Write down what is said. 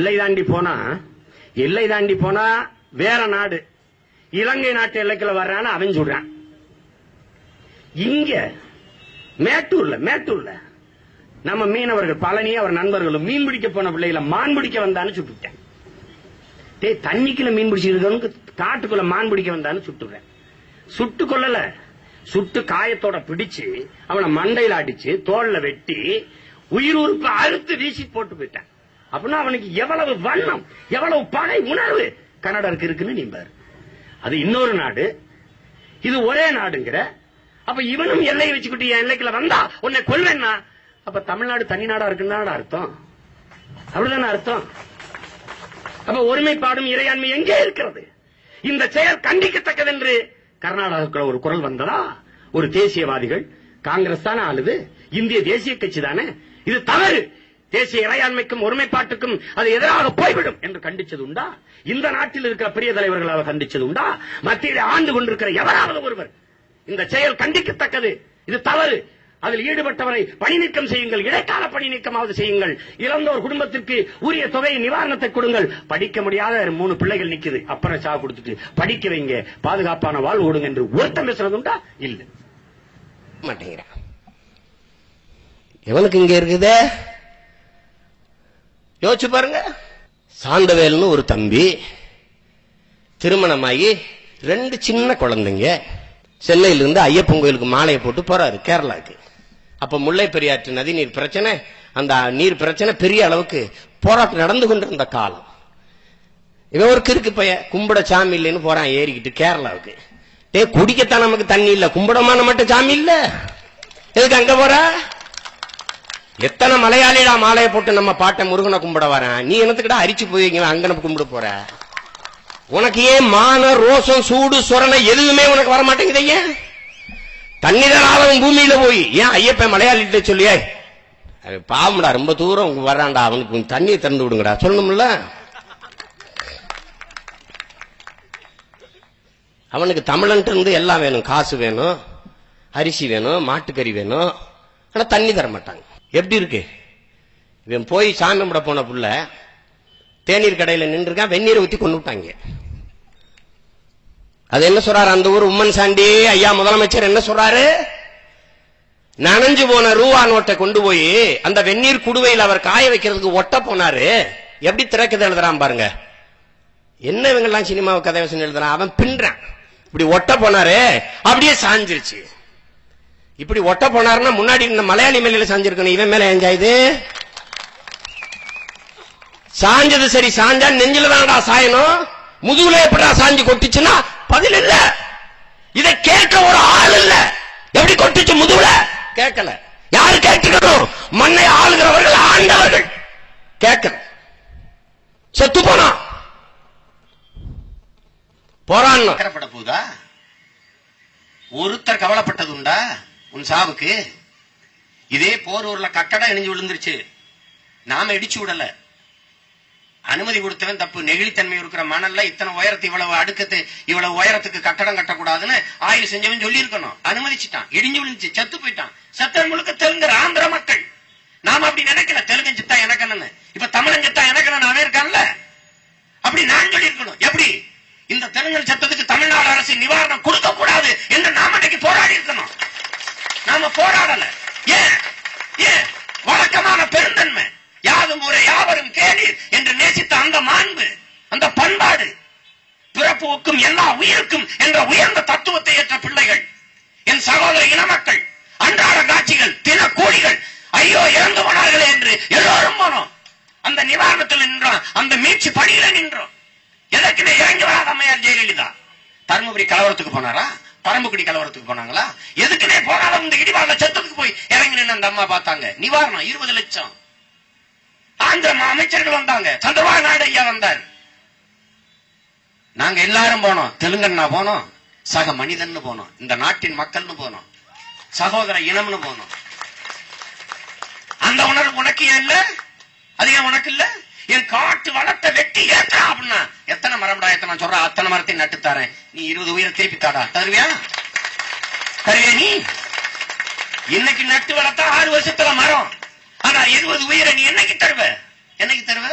எல்லை தாண்டி போனா எல்லை தாண்டி போனா வேற நாடு. இலங்கை நாட்டு எல்லைக்குள்ள வர்றான்னு அவன் சொல்றான். இங்க மேட்டூர்ல மேட்டூர்ல நம்ம மீனவர்கள் பழனி அவர் நண்பர்களும் மீன் பிடிக்க போன பிள்ளைகளை மான் பிடிக்க வந்தான்னு சுட்டுட்டேன் டே தண்ணிக்குள்ள மீன் பிடிச்சிருக்கவனுக்கு காட்டுக்குள்ள மான் பிடிக்க வந்தான்னு சுட்டுறேன் சுட்டு கொள்ளல சுட்டு காயத்தோட பிடிச்சு அவனை மண்டையில அடிச்சு தோல்ல வெட்டி உயிர் உறுப்பு அறுத்து வீசி போட்டு போயிட்டான். அப்படின்னா அவனுக்கு எவ்வளவு வண்ணம் எவ்வளவு பகை உணர்வு கன்னடருக்கு இருக்குன்னு நீ அது இன்னொரு நாடு. இது ஒரே நாடுங்கிற. அப்ப இவனும் எல்லையை வச்சுக்கிட்டு என் எல்லைக்குள்ள வந்தா உன்னை கொள்வேன்னா அப்ப தமிழ்நாடு தனி நாடா இருக்குன்னு அர்த்தம்? அப்படிதானே அர்த்தம்? அப்ப ஒருமைப்பாடும் இறையாண்மை எங்கே இருக்கிறது? இந்த செயல் கண்டிக்கத்தக்கது என்று கர்நாடகாவுக்குள்ள ஒரு குரல் வந்ததா? ஒரு தேசியவாதிகள் காங்கிரஸ் தானே ஆளுது? இந்திய தேசிய கட்சி தானே? இது தவறு. தேசிய இறையாண்மைக்கும் ஒருமைப்பாட்டுக்கும் அது எதிராக போய்விடும் என்று கண்டிச்சது உண்டா? இந்த நாட்டில் இருக்கிற பெரிய தலைவர்களால் கண்டிச்சது உண்டா? மத்தியில் ஆண்டு கொண்டிருக்கிற எவராவது ஒருவர் இந்த செயல் கண்டிக்கத்தக்கது இது தவறு. அதில் ஈடுபட்டவரை பணி நீக்கம் செய்யுங்கள் இடைக்கால பணி நீக்கமாவது செய்யுங்கள். இறந்தோர் குடும்பத்திற்கு உரிய தொகை நிவாரணத்தை கொடுங்கள். படிக்க முடியாத மூணு பிள்ளைகள் நிக்குது. அப்புறம் சா கொடுத்துட்டு படிக்க வைங்க. பாதுகாப்பான வாழ்வு கொடுங்க என்று ஒருத்தம் பேசுறது உண்டா? இல்ல. மாட்டேங்கிறான் எவனுக்கு இங்க இருக்குதே? யோசிச்சு பாருங்க. சாந்தவேல்னு ஒரு தம்பி திருமணமாகி ரெண்டு சின்ன குழந்தைங்க. சென்னையிலிருந்து ஐயப்பன் கோயிலுக்கு மாலையை போட்டு போறாரு கேரளாவுக்கு. அப்ப முல்லை பெரியாற்று நதி நீர் பிரச்சனை அந்த நீர் பிரச்சனை பெரிய அளவுக்கு போராட்டம் நடந்து கொண்டிருந்த காலம். இவன் ஒரு கிறுக்கு பைய கும்பிட சாமி இல்லைன்னு போறான் ஏறிக்கிட்டு கேரளாவுக்கு. டே குடிக்கத்தான் நமக்கு தண்ணி இல்ல கும்பிடமான மட்டும் சாமி இல்ல. எதுக்கு அங்க போற? எத்தனை மலையாளிடா மாலையை போட்டு நம்ம பாட்டை முருகனை கும்பிட வரேன்? நீ என்னத்துக்கிட்ட அரிச்சு போய் அங்கன கும்பிட போற? உனக்கு ஏன் மான ரோசம் சூடு சொரணை எதுவுமே உனக்கு வர மாட்டேங்குது ஏன் தண்ணீராலும் பூமியில போய் ஏன் ஐயப்பன் மலையாளிட்ட சொல்லியே? அது பாவம்டா ரொம்ப தூரம் உங்க வரான்டா அவனுக்கு. தண்ணியை திறந்து விடுங்கடா. சொல்லணும்ல? அவனுக்கு தமிழன்ட்டு இருந்து எல்லாம் வேணும். காசு வேணும் அரிசி வேணும் மாட்டுக்கறி வேணும். ஆனா தண்ணி தர மாட்டாங்க. எப்படி இருக்கு? இவன் போய் சாமி கும்பிட போன புள்ள தேநீர் கடையில் நின்றுருக்கான் வெந்நீரை ஊற்றி கொண்டு விட்டாங்க. அது என்ன சொல்றாரு? அந்த ஊர் உம்மன் சாண்டி ஐயா முதலமைச்சர் என்ன சொல்றாரு? நனைஞ்சு போன ரூபா நோட்டை கொண்டு போய் அந்த வெந்நீர் குடுவையில் அவர் காய வைக்கிறதுக்கு ஒட்ட போனாரு. எப்படி திறக்கதை எழுதுறான் பாருங்க. என்ன இவங்கெல்லாம் சினிமாவை கதை வசனம் எழுதுறான்? அவன் பின்றான். இப்படி ஒட்ட போனாரு அப்படியே சாஞ்சிருச்சு. இப்படி ஒட்ட போனாருன்னா முன்னாடி இந்த மலையாளி மேல சாஞ்சிருக்கணும். இவன் மேல ஏஞ்சாயுது சாஞ்சது சரி சாஞ்சா நெஞ்சில தானடா சாயணும்? முதுகுல எப்படா சாஞ்சு கொட்டுச்சுன்னா பதில் இல்ல. இதை கேட்க ஒரு ஆள் இல்ல. எப்படி கொட்டுச்சு முதுகுல? கேட்கல. யாரு கேட்டுக்கணும்? மண்ணை ஆளுகிறவர்கள் ஆண்டவர்கள். கேட்கல. செத்து போனா. போறான் போகுதா? போதா ஒருத்தர் கவலைப்பட்டது உண்டா உன் சாவுக்கு? இதே போர் ஊர்ல கட்டடம் இணைஞ்சு விழுந்துருச்சு. நாம இடிச்சு விடல. அனுமதி கொடுத்தவன் தப்பு. நெகிழித்தன்மை இருக்கிற மணல்ல இத்தனை உயரத்து இவ்வளவு அடுக்கத்து இவ்வளவு உயரத்துக்கு கட்டடம் கட்டக்கூடாதுன்னு ஆயுள் செஞ்சவன் சொல்லி இருக்கணும் அனுமதிச்சுட்டான். இடிஞ்சு விழுந்துச்சு. செத்து போயிட்டான். சத்தன் முழுக்க தெலுங்குற ஆந்திர மக்கள். நாம அப்படி நினைக்கல. தெலுங்கு சித்தா எனக்கணும்னு இப்ப தமிழன் சித்தா எனக்கு நானே அவன் இருக்கான்ல? அப்படி நான் சொல்லி இருக்கணும் எப்படி? இந்த தெலுங்கன் சத்தத்துக்கு தமிழ்நாடு அரசு நிவாரணம் கொடுக்க கூட என்று நாம இன்னைக்கு போராடி இருக்கணும் நாம போராடல. ஏன்? ஏன்? வழக்கமான பெருந்தன்மை. யாதும் ஒரு யாவரும் கேளீர் என்று நேசித்த அந்த மாண்பு அந்த பண்பாடு பிறப்புக்கும் எல்லா உயிருக்கும் என்ற உயர்ந்த தத்துவத்தை ஏற்ற பிள்ளைகள் என் சகோதர இனமக்கள் அன்றாட காட்சிகள் தின கூலிகள் ஐயோ இறந்து போனார்களே என்று எல்லோரும் போனோம். அந்த நிவாரணத்தில் நின்றோம். அந்த மீட்சி பணியில நின்றோம். எதற்குமே இறங்கி வராத அம்மையார் ஜெயலலிதா. தருமபுரி கலவரத்துக்கு போனாரா? பரம்புக்குடி கலவரத்துக்கு போனாங்களா? எதுக்குமே போனாலும் இந்த இறங்கி அந்த அம்மா பார்த்தாங்க. நிவாரணம் இருபது லட்சம். ஆந்திர அமைச்சர்கள் வந்தாங்க. சந்திரபாபு நாயுடு ஐயா வந்தார். நாங்க எல்லாரும் போனோம். தெலுங்கண்ணா போனோம். சக மனிதன் போனோம். இந்த நாட்டின் மக்கள்னு போனோம். சகோதர இனம்னு போனோம். அந்த உணர்வு உனக்கு ஏன் இல்ல? அது ஏன் உனக்கு இல்ல? என் காட்டு வளத்தை வெட்டி ஏத்தா அப்படின்னா எத்தனை மரம்டா எத்தனை சொல்ற அத்தனை மரத்தையும் நட்டு தரேன். நீ இருபது உயிரை திருப்பி தாடா. தருவியா? தருவியா நீ? இன்னைக்கு நட்டு வளர்த்தா ஆறு வருஷத்துல மரம். ஆனா இருபது உயிரை நீ என்னைக்கு தருவ? என்னைக்கு தருவ?